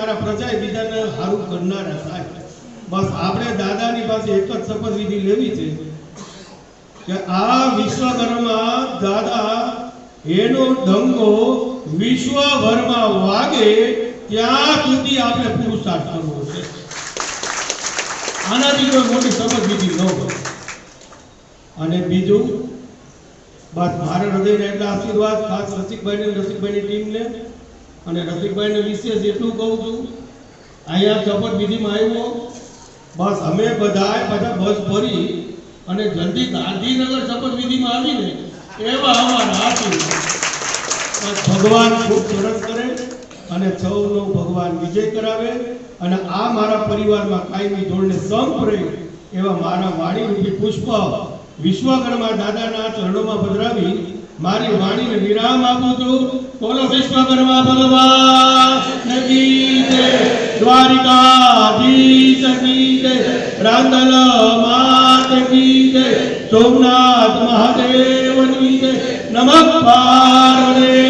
મારા પ્રજાએ બીજાને સારું કરનારા સાહેબ. બસ આપણે દાદાની પાસે એક જ શપથવિધિ લેવી છે કે આ વિશ્વકર્મા દાદા એનો ડંકો વિશ્વભરમાં વાગે ત્યાં સુધી આપણે પુરુષાર્થ કરવો છે. આનાથી કોઈ મોટી શપથવિધિ ન હોય. અને બીજું, બસ મારા હૃદયને એટલા આશીર્વાદ ખાસ રસિકભાઈને રસિકભાઈની ટીમને અને રફીકભાઈને વિશેષ એટલું કહું છું, અહીંયા શપથવિધિમાં આવ્યો. બસ અમે બધાએ બધા બસ ભરી અને જલ્દી ગાંધીનગર શપથવિધિમાં આવીને એવા આશીર્વાદ ભગવાન ખૂબ સરસ કરે અને સૌનો ભગવાન વિજય કરાવે અને આ મારા પરિવારમાં કાયમી ધોરણે સંપરે એવા મારા વાણીરૂપી પુષ્પ વિશ્વકર્મા દાદાના ચરણોમાં પધરાવી મારી વાણીને વિરામ આપું છું. બોલો વિશ્વકર્મા ભગવાન. જય દ્વારિકાધીશ, જય રાંદલ માત જય સોમનાથ મહાદેવની જય નમઃ પાર્વતી.